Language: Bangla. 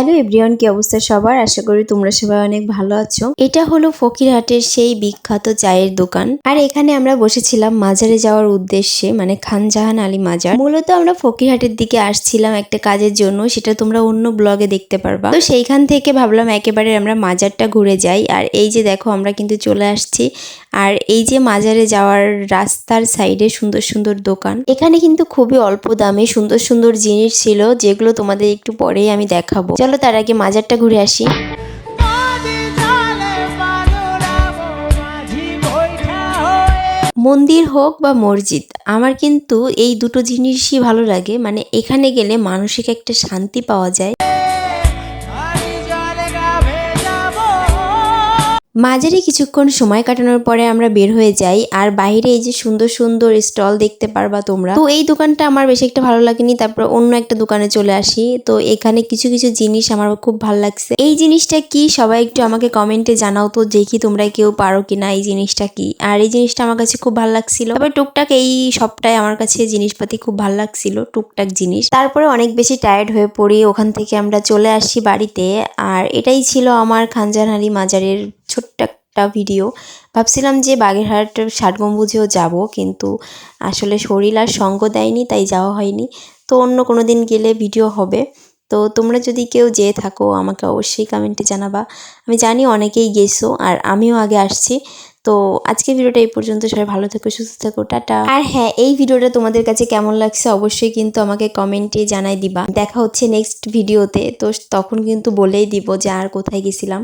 হ্যালো এভরিওয়ান, কি অবস্থা সবার? আশা করি তোমরা সবাই অনেক ভালো আছো। এটা হলো ফকিরহাটের সেই বিখ্যাত চায়ের দোকান। আর এখানে আমরা বসেছিলাম মাজারে যাওয়ার উদ্দেশ্যে মানে খানজাহান আলী মাজার। মূলত আমরা ফকিরহাটের দিকে আসছিলাম একটা কাজের জন্য, সেটা তোমরা অন্য ব্লগে দেখতে পারবা। তো সেইখান থেকে ভাবলাম একেবারে আমরা মাজারটা ঘুরে যাই। আর এই যে দেখো, আমরা কিন্তু চলে আসছি আর এই যে মাজারে যাওয়ার রাস্তার সাইডে সুন্দর সুন্দর দোকান, এখানে কিন্তু খুবই অল্প দামে সুন্দর সুন্দর জিনিস ছিল যেগুলো তোমাদের একটু পরেই আমি দেখাবো। চলো তার আগে মাজারটা ঘুরে আসি। মন্দির হোক বা মসজিদ, আমার কিন্তু এই দুটো জিনিসই ভালো লাগে। মানে এখানে গেলে মানসিক একটা শান্তি পাওয়া যায়। মাঝারি কিছুক্ষণ সময় কাটানোর পরে আমরা বের হয়ে যাই, আর বাইরে এই যে সুন্দর সুন্দর স্টল দেখতে পারবা তোমরা। তো এই দোকানটা আমার বেশি একটা ভালো লাগেনি, তারপর অন্য একটা দোকানে চলে আসি। তো এখানে কিছু কিছু জিনিস আমার খুব ভালো লাগছে। এই জিনিসটা কি? সবাই একটু আমাকে কমেন্টে জানাও তো, দেখি তোমরা কেউ পারো কিনা এই জিনিসটা কি? আর এই জিনিসটা আমার কাছে খুব ভালো লাগছিল। তবে টুকটাক এই সবটাই আমার কাছে জিনিসপাতি খুব ভালো লাগছিল, টুকটাক জিনিস। তারপরে অনেক বেশি টায়ার্ড হয়ে পড়ি, ওখান থেকে আমরা চলে আসি বাড়িতে। আর এটাই ছিল আমার খানজানহারি মাজারের ছোট্ট একটা ভিডিও ভাবছিলাম যে বাগেরহাট ষাট গম্বুজেও যাব, কিন্তু আসলে শরীর আর সঙ্গ দেয়নি, তাই যাওয়া হয়নি। তো অন্য কোনো দিন গেলে ভিডিও হবে। তো তোমরা যদি কেউ যেয়ে থাকো, আমাকে অবশ্যই কমেন্টে জানাবা। আমি জানি অনেকেই গেছো, আর আমিও আগে আসছি। তো আজকে ভিডিওটা এই পর্যন্ত। সবাই ভালো থেকো, সুস্থ থেকো, টাটা। আর হ্যাঁ এই ভিডিওটা তোমাদের কাছে কেমন লাগছে অবশ্যই কিন্তু আমাকে কমেন্টে জানাই দিবা। দেখা হচ্ছে নেক্সট ভিডিওতে তো তখন কিন্তু বলেই দিব যে আর কোথায় গেছিলাম।